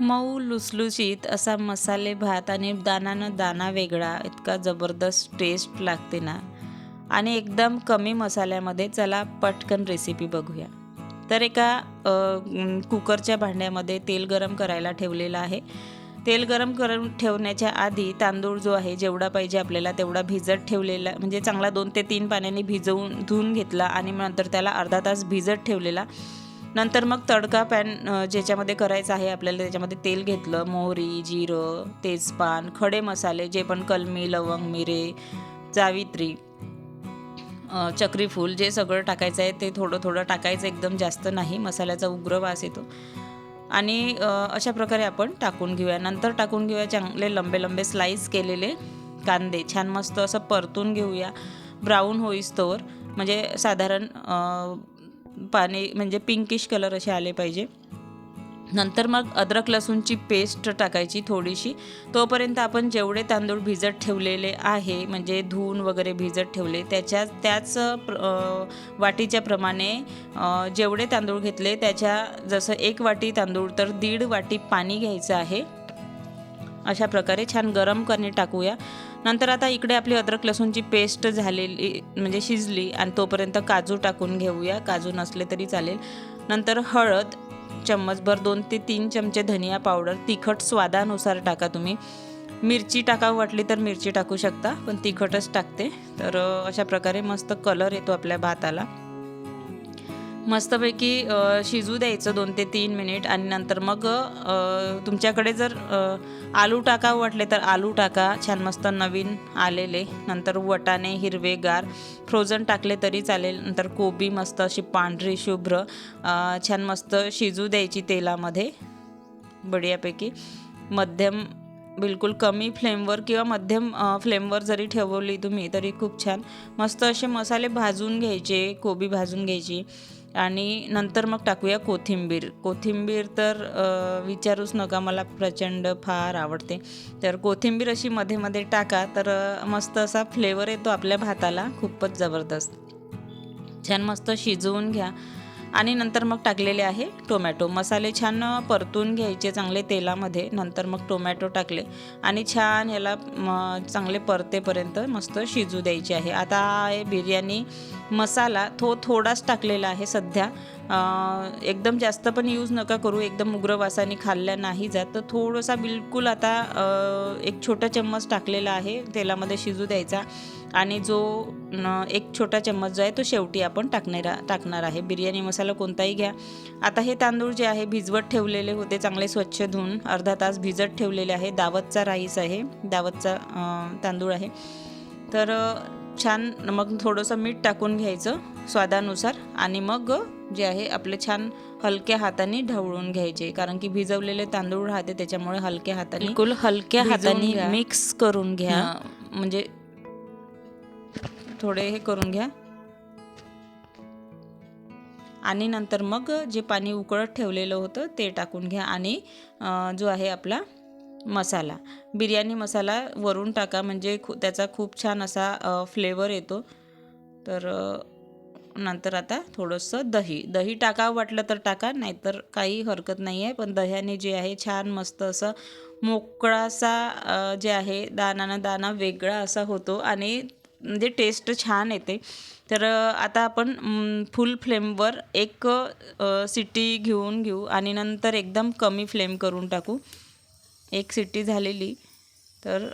मऊ लुसलुशीत असा मसाले भात आणि दानानं दाना वेगळा. इतका जबरदस्त टेस्ट लागते ना. आणि एकदम कमी मसाल्यामध्ये चला पटकन रेसिपी बघूया. तर एका कुकरच्या भांड्यामध्ये तेल गरम करायला ठेवलेलं आहे. तेल गरम करून ठेवण्याच्या आधी तांदूळ जो आहे जेवढा पाहिजे आपल्याला तेवढा भिजत ठेवलेला म्हणजे चांगला दोन ते तीन पाण्याने भिजवून धुवून घेतला आणि नंतर त्याला अर्धा तास भिजत ठेवलेला. नंतर मग तडका पॅन ज्याच्यामध्ये करायचं आहे आपल्याला त्याच्यामध्ये तेल घेतलं मोहरी जिरं तेजपान खडे मसाले जे पण कलमी लवंग मिरे जावित्री चक्रीफूल जे सगळं टाकायचं आहे ते थोडं थोडं टाकायचं एकदम जास्त नाही मसाल्याचा उग्र वास येतो. आणि अशा प्रकारे आपण टाकून घेऊया. नंतर टाकून घेऊया चांगले लंबे लंबे स्लाईस केलेले कांदे. छान मस्त असं परतून घेऊया. ब्राऊन होईस्तोवर म्हणजे साधारण पाणी म्हणजे पिंकिश कलर असे आले पाहिजे. नंतर मग अद्रक लसूणची पेस्ट टाकायची थोडीशी. तोपर्यंत आपण जेवढे तांदूळ भिजत ठेवलेले आहे म्हणजे धुवून वगैरे भिजत ठेवले त्याच्या त्याच प्र- वाटीच्या प्रमाणे जेवढे तांदूळ घेतले त्याच्या जसं एक वाटी तांदूळ तर दीड वाटी पाणी घ्यायचं आहे. अशा प्रकारे छान गरम करणे टाकूया. नंतर आता इकडे आपली अद्रक लसूणची पेस्ट झालेली म्हणजे शिजली आणि तोपर्यंत काजू टाकून घेऊया. काजू नसले तरी चालेल. नंतर हळद चम्मचभर दोन ते तीन चमचे धनिया पावडर तिखट स्वादानुसार टाका तुम्ही. मिरची टाकावं वाटली तर मिरची टाकू शकता पण तिखटच टाकते. तर अशा प्रकारे मस्त कलर येतो आपल्या भाताला. मस्तपैकी शिजू द्यायचं दोन ते तीन मिनिट आणि नंतर मग तुमच्याकडे जर आलू टाका वाटले तर आलू टाका. छान मस्त नवीन आलेले. नंतर वटाणे हिरवेगार फ्रोझन टाकले तरी चालेल. नंतर कोबी मस्त अशी पांढरी शुभ्र छान मस्त शिजू द्यायची तेलामध्ये. बढियापैकी. मध्यम बिलकुल कमी फ्लेमवर किंवा मध्यम फ्लेमवर जरी ठेवली तुम्ही तरी खूप छान. मस्त असे मसाले भाजून घ्यायचे कोबी भाजून घ्यायची. आणि नंतर मग टाकूया कोथिंबीर. कोथिंबीर तर विचारूच नका मला प्रचंड फार आवडते. तर कोथिंबीर अशी मध्ये मध्ये टाका तर मस्त असा फ्लेवर येतो आपल्या भाताला. खूपच जबरदस्त. छान मस्त शिजवून घ्या. आणि नंतर मग टाकलेले आहे टोमॅटो. मसाले छान परतून घ्यायचे चांगले तेलामध्ये. नंतर मग टोमॅटो टाकले आणि छान ह्याला चांगले परतेपर्यंत मस्त शिजू द्यायचे आहे. आता आहे बिर्याणी मसाला तो थोडाच टाकलेला आहे सध्या. एकदम जास्त पण यूज नका करू. एकदम उग्र वासाने खाल्ल्या नाही जात. तर थोडासा बिलकुल आता एक छोटा चम्मच टाकलेला आहे. तेलामध्ये शिजू द्यायचा. आणि जो न, एक छोटा चम्मच जो आहे तो शेवटी आपण टाकणार टाकणार आहे. बिर्याणी मसाला कोणताही घ्या. आता हे तांदूळ जे आहे भिजवत ठेवलेले होते. चांगले स्वच्छ धुवून अर्धा तास भिजत ठेवलेले आहे. दावतचा राईस आहे. दावतचा तांदूळ आहे. तर छान मग थोडंसं मीठ टाकून घ्यायचं स्वादानुसार आणि मग जे आहे आपले छान हलक्या हाताने ढवळून घ्यायचे. कारण की भिजवलेले तांदूळ राहते त्याच्यामुळे हलक्या हाताने बिलकुल हलक्या हाताने. मिक्स करून घ्या. म्हणजे थोडे हे करून घ्या. आणि नंतर मग जे पाणी उकळत ठेवलेलं होतं ते टाकून घ्या आणि जो आहे आपला मसाला. बिर्याणी मसाला वरून टाका म्हणजे खू त्याचा खूप छान असा फ्लेवर येतो. तर नंतर आता थोडंसं दही. दही टाकावं वाटलं तर टाका नाहीतर काही हरकत नाही आहे पण दह्याने जे आहे छान मस्त असं मोकळासा जे आहे दानानं दाना वेगळा असा होतो आणि म्हणजे टेस्ट छान येते. तर आता आपण फुल फ्लेमवर एक सिटी घेऊन घेऊ आणि नंतर एकदम कमी फ्लेम करून टाकू. एक सिटी झालेली. तर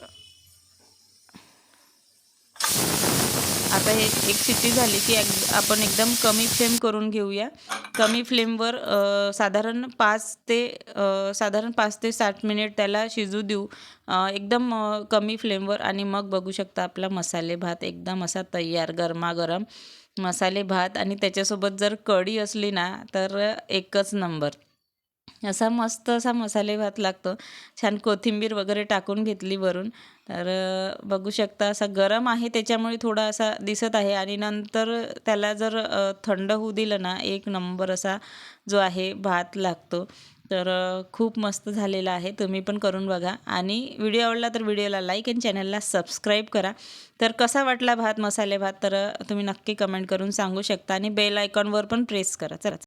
आता हे एक सिटी झाली की एक आपण एकदम कमी फ्लेम करून घेऊया. कमी फ्लेमवर साधारण पाच ते साधारण पाच ते साठ मिनिट त्याला शिजू देऊ. एकदम कमी फ्लेमवर आणि मग बघू शकता आपला मसाले भात एकदम असा तयार गरमागरम मसाले भात. आणि त्याच्यासोबत जर कढी असली ना तर एकच नंबर. असा मस्त असा मसाले भात लागतो. छान कोथिंबीर वगैरे टाकून घेतली वरून. तर बघू शकता असा गरम आहे त्याच्यामुळे थोडा असा दिसत आहे. आणि नंतर त्याला जर थंड होऊ दिलं ना एक नंबर असा जो आहे भात लागतो. तर खूप मस्त झालेला आहे. तुम्ही पण करून बघा. आणि व्हिडिओ आवडला तर व्हिडिओला लाईक आणि चॅनलला सबस्क्राईब करा. तर कसा वाटला भात मसाले भात? तर तुम्ही नक्की कमेंट करून सांगू शकता. आणि बेल आयकॉनवर पण प्रेस करा. चला.